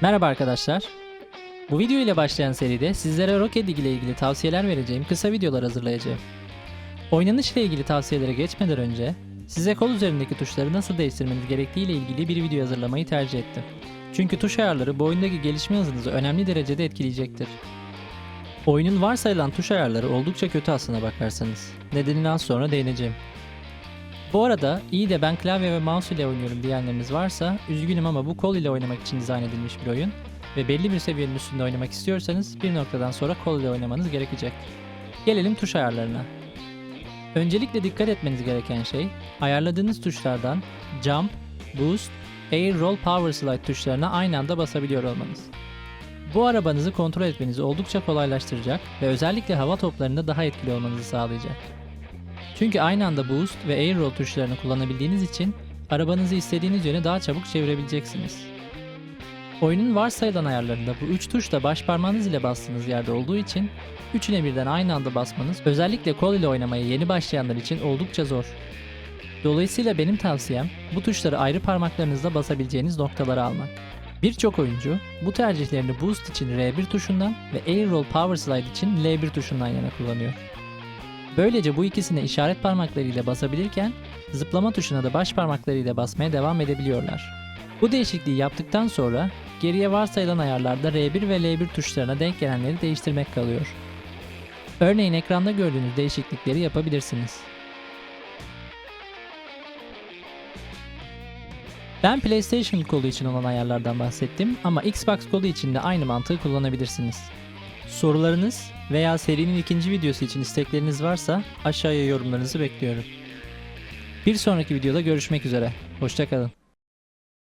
Merhaba arkadaşlar. Bu video ile başlayan seride sizlere Rocket League ile ilgili tavsiyeler vereceğim kısa videolar hazırlayacağım. Oynanış ile ilgili tavsiyelere geçmeden önce size kol üzerindeki tuşları nasıl değiştirmeniz gerektiği ile ilgili bir video hazırlamayı tercih ettim. Çünkü tuş ayarları bu oyundaki gelişme hızınızı önemli derecede etkileyecektir. Oyunun varsayılan tuş ayarları oldukça kötü aslına bakarsanız. Nedenini az sonra değineceğim. Bu arada iyi de ben klavye ve mouse ile oynuyorum diyenleriniz varsa üzgünüm ama bu kol ile oynamak için dizayn edilmiş bir oyun ve belli bir seviyenin üstünde oynamak istiyorsanız bir noktadan sonra kol ile oynamanız gerekecek. Gelelim tuş ayarlarına. Öncelikle dikkat etmeniz gereken şey ayarladığınız tuşlardan Jump, Boost, Air Roll Power Slide tuşlarına aynı anda basabiliyor olmanız. Bu arabanızı kontrol etmenizi oldukça kolaylaştıracak ve özellikle hava toplarında daha etkili olmanızı sağlayacak. Çünkü aynı anda Boost ve Air Roll tuşlarını kullanabildiğiniz için arabanızı istediğiniz yöne daha çabuk çevirebileceksiniz. Oyunun varsayılan ayarlarında bu üç tuş da baş parmağınız ile bastığınız yerde olduğu için üçüne birden aynı anda basmanız özellikle kol ile oynamaya yeni başlayanlar için oldukça zor. Dolayısıyla benim tavsiyem bu tuşları ayrı parmaklarınızla basabileceğiniz noktalara almak. Birçok oyuncu bu tercihlerini Boost için R1 tuşundan ve Air Roll Power Slide için L1 tuşundan yana kullanıyor. Böylece bu ikisine işaret parmaklarıyla basabilirken zıplama tuşuna da baş parmaklarıyla basmaya devam edebiliyorlar. Bu değişikliği yaptıktan sonra geriye varsayılan ayarlarda R1 ve L1 tuşlarına denk gelenleri değiştirmek kalıyor. Örneğin ekranda gördüğünüz değişiklikleri yapabilirsiniz. Ben PlayStation kolu için olan ayarlardan bahsettim ama Xbox kolu için de aynı mantığı kullanabilirsiniz. Sorularınız veya serinin ikinci videosu için istekleriniz varsa aşağıya yorumlarınızı bekliyorum. Bir sonraki videoda görüşmek üzere. Hoşçakalın.